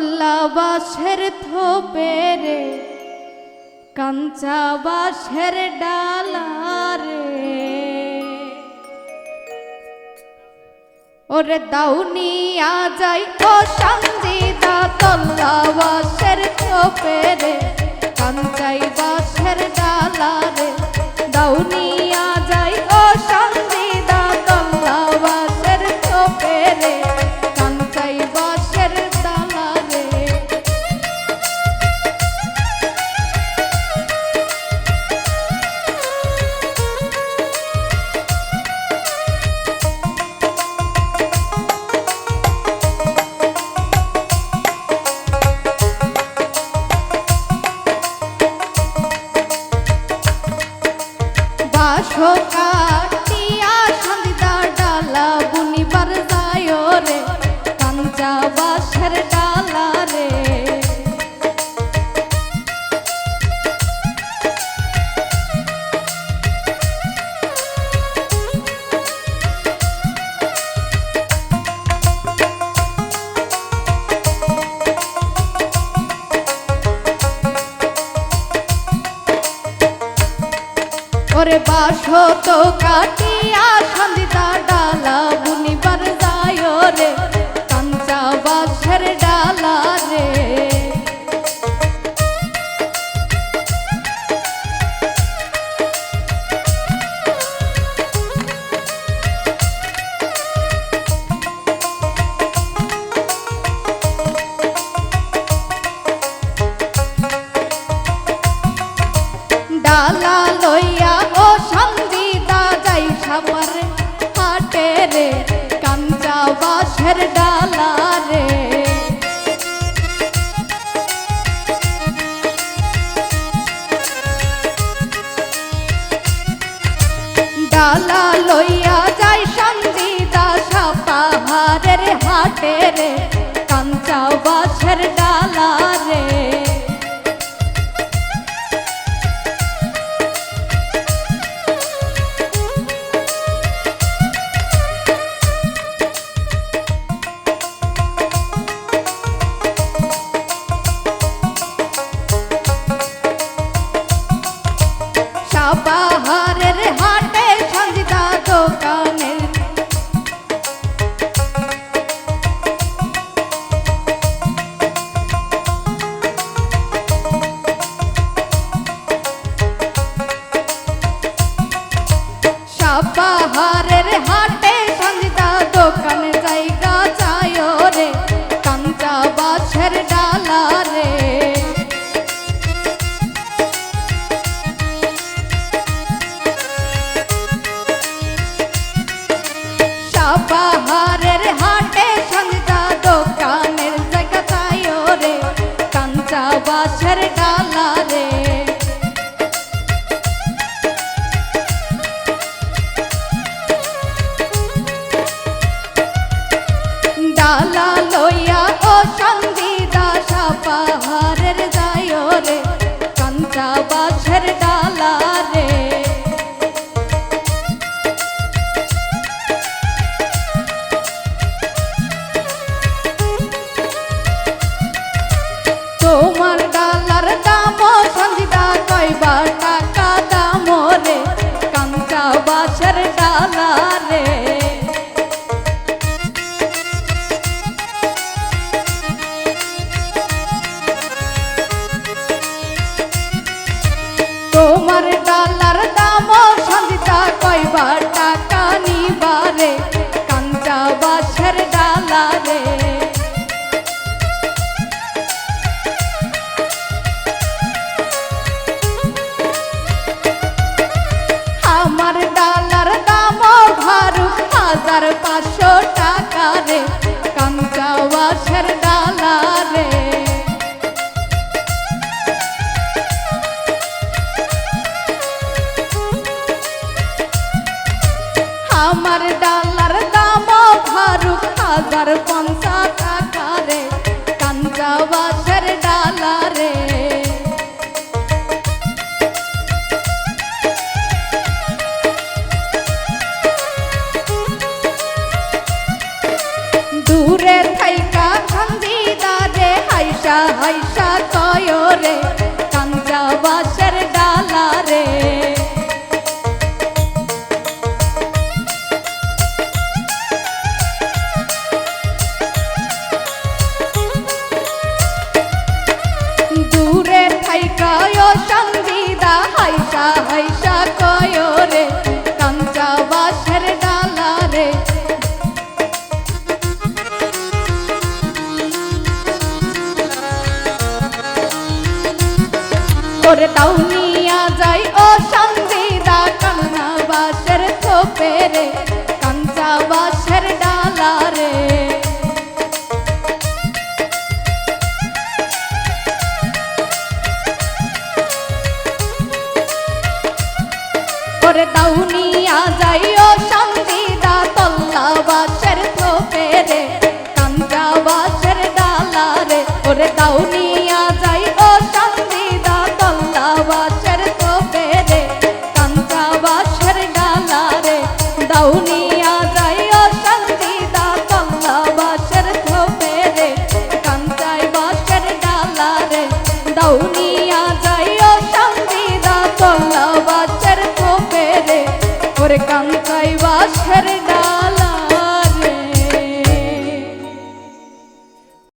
বাসের বাঁশের থোপেরে কাঞ্চা বাসের ডালারে ওরে দাউনি আ যাই ও সঞ্জিদা কল্লা বাঁশের থোপেরে কাঞ্চাই বাসের ডালারে দাউনি বাসত কাটিয়া সন্ধিতা ডাল Bahar डाला रे। डाला রে কাঞ্চা বাসের ডালা রে। আমার ডালার দাম ফারুক হাজার পঞ্চাশ কাঞ্চা ওরে নিয়া যাই ও সঙ্গীদা কান্না বাসের থোপে রে, কাঞ্চা বাসের ডালা রে। ওরে তাও যাইও দাউনিয়া যাইও সঙ্গীদা তল্লা বাসের কোপে রে? ওরে কাঞ্চা